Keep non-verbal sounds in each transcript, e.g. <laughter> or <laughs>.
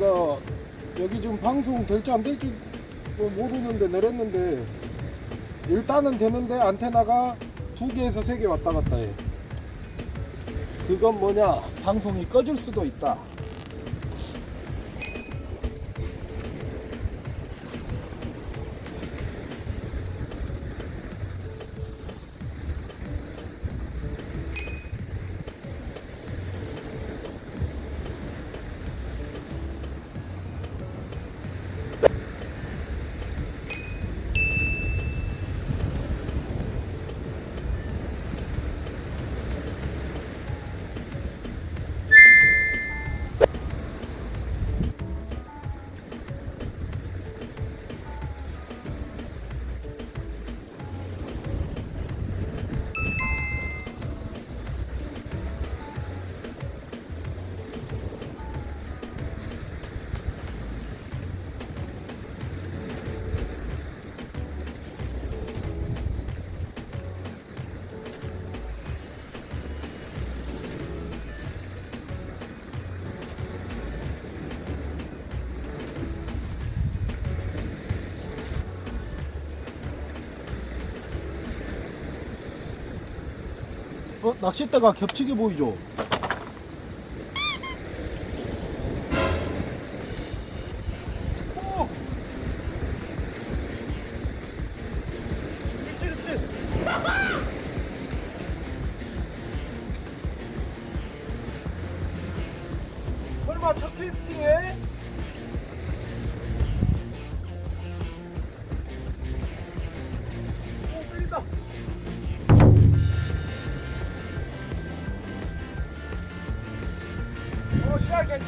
저희가 여기 지금 방송 될지 안 될지 뭐 모르는데 내렸는데 일단은 되는데 안테나가 두 개에서 세 개 왔다 갔다 해. 그건 뭐냐? 방송이 꺼질 수도 있다. 낚싯대가 겹치게 보이죠? 오! 입질, 입질. 설마 첫 캐스팅에?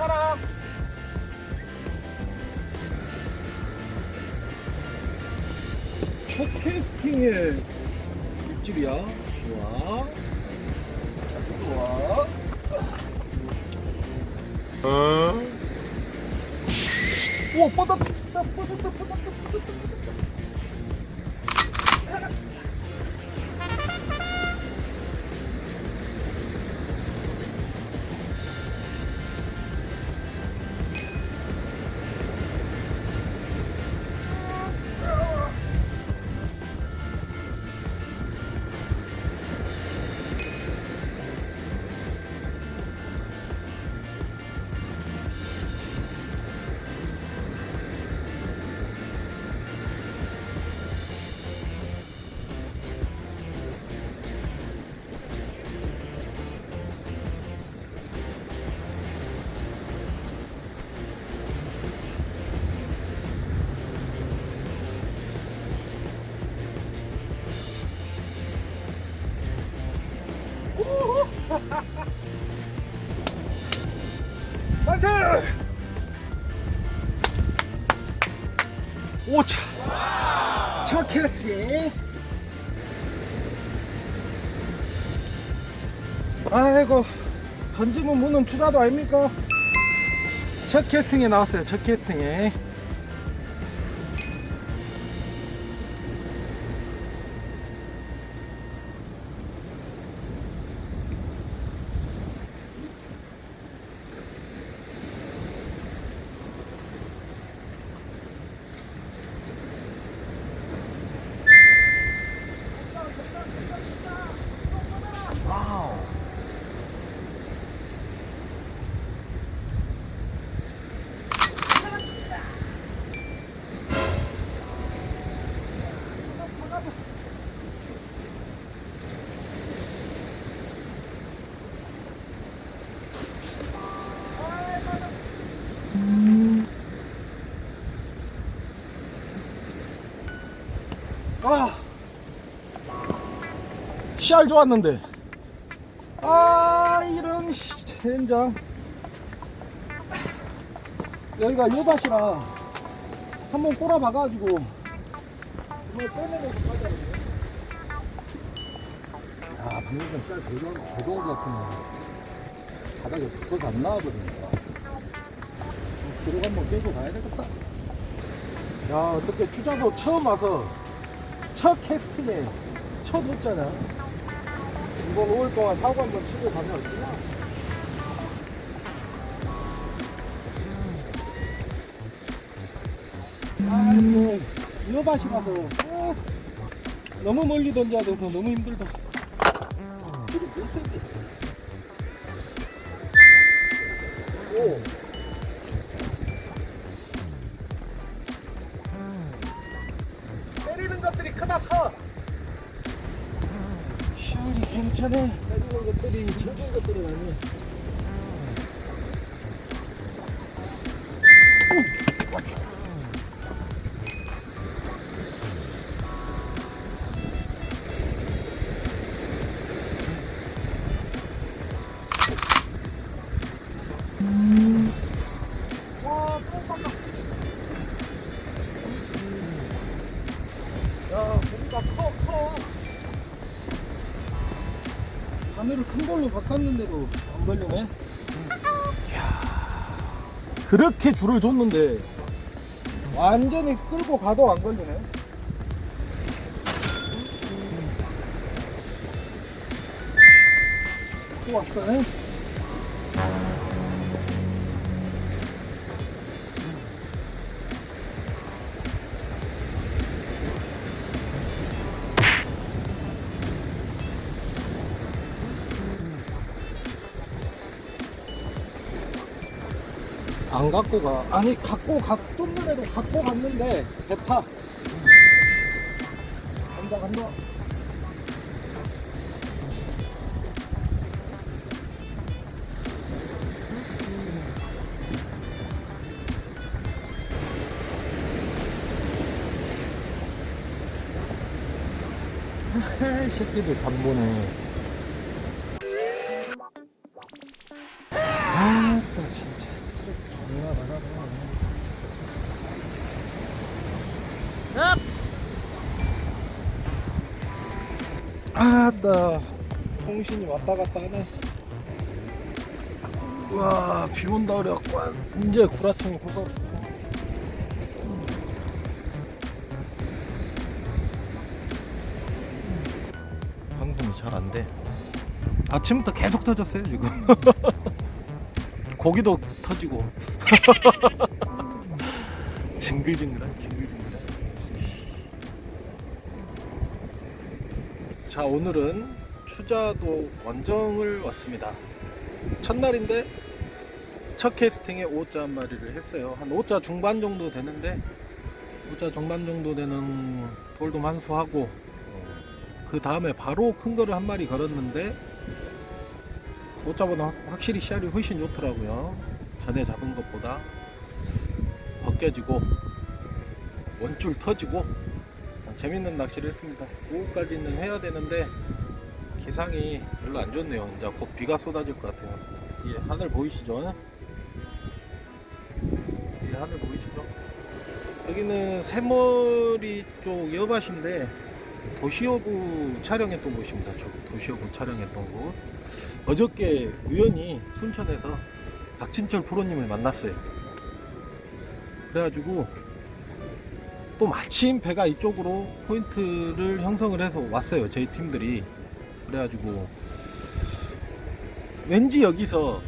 괜찮아. podcasting의 입질이야. 좋아. 좋아. 어? 오, 뻗었다, 뻗었다, 뻗었다, 뻗었다. 첫 캐스팅! 아이고, 던지면 무는 추가도 아닙니까? 첫 캐스팅에 나왔어요, 첫 캐스팅에. 와우. 아, 씨알 좋았는데. 아 이런 씨, 젠장. 여기가 요밭이라. 한번 꼬라박아가지고. 이걸 빼내고 가자. 야 방금 전 씨알 대동, 대동 같은 거 바닥에 붙어서 안 나와버리니까 기록 한번 깨고 가야 되겠다. 야 어떻게 추자도 처음 와서 첫 캐스팅에 첫 호잖아 이번 5일 동안 사고 한번 치고 가면 어쩌나? 아 이게 이어밭이라서 아, 너무 멀리 던져야 돼서 너무 힘들다. 오 괜찮아 때리는 것들이 적은 것들은 아니야. 야, 고기가 커, 커. 바늘을 큰 걸로 바꿨는데도 안 걸리네. 그렇게 줄을 줬는데 완전히 끌고 가도 안 걸리네. 또 왔어. 안 갖고 가. 아니 갖고 가. 좀 전에도 갖고 갔는데 대파. 간다 간다. <laughs> 이 새끼들 간보네. 아, 나 통신이 왔다 갔다 하네. 와, 비 온다 그래갖고 이제 구라청이 솟아. 방송이 잘 안 돼. 아침부터 계속 터졌어요 지금. <laughs> 고기도 터지고. <laughs> 징글징글한 징글징글한. 자 오늘은 추자도 원정을 왔습니다. 첫날인데 첫 캐스팅에 5자 한 마리를 했어요. 한 5자 중반 정도 되는데 5자 중반 정도 되는 돌도 만수하고 그 다음에 바로 큰 거를 한 마리 걸었는데 5자보다 확실히 씨알이 훨씬 좋더라고요. 전에 잡은 것보다 벗겨지고 원줄 터지고 재밌는 낚시를 했습니다. 오후까지는 해야 되는데 기상이 별로 안 좋네요. 이제 곧 비가 쏟아질 것 같아요. 뒤에 하늘 보이시죠? 뒤에 하늘 보이시죠? 여기는 새머리 쪽 여밭인데 도시어부 촬영했던 곳입니다. 저 도시어부 촬영했던 곳. 어저께 우연히 순천에서 박진철 프로님을 만났어요. 그래가지고 또 마침 배가 이쪽으로 포인트를 형성을 해서 왔어요. 저희 팀들이. 그래가지고 왠지 여기서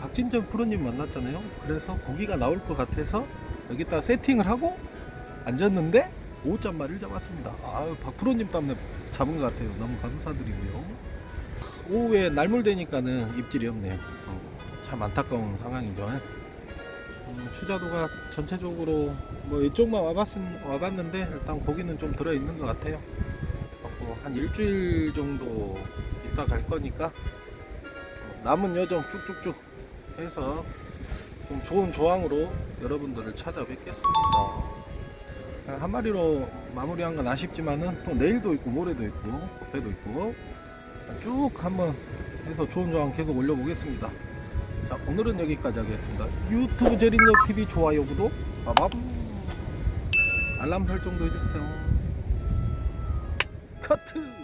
박진철 프로님 만났잖아요. 그래서 고기가 나올 것 같아서 여기다 세팅을 하고 앉았는데 5잔마리를 잡았습니다. 아유, 박 프로님 때문에 잡은 것 같아요. 너무 감사드리고요. 오후에 날물되니까는 입질이 없네요. 어, 참 안타까운 상황이죠. 음, 추자도가 전체적으로 뭐 이쪽만 와봤, 와봤는데 일단 고기는 좀 들어있는 것 같아요. 한 일주일 정도 있다 갈 거니까 어, 남은 여정 쭉쭉쭉 해서 좀 좋은 조항으로 여러분들을 찾아뵙겠습니다. 한 마리로 마무리한 건 아쉽지만은 또 내일도 있고 모레도 있고 배도 있고 쭉 한번 해서 좋은 조항 계속 올려보겠습니다. 자 오늘은 여기까지 하겠습니다. 유튜브 제린역 TV 좋아요 구독 빠밤 알람 설정도 해주세요. 커트.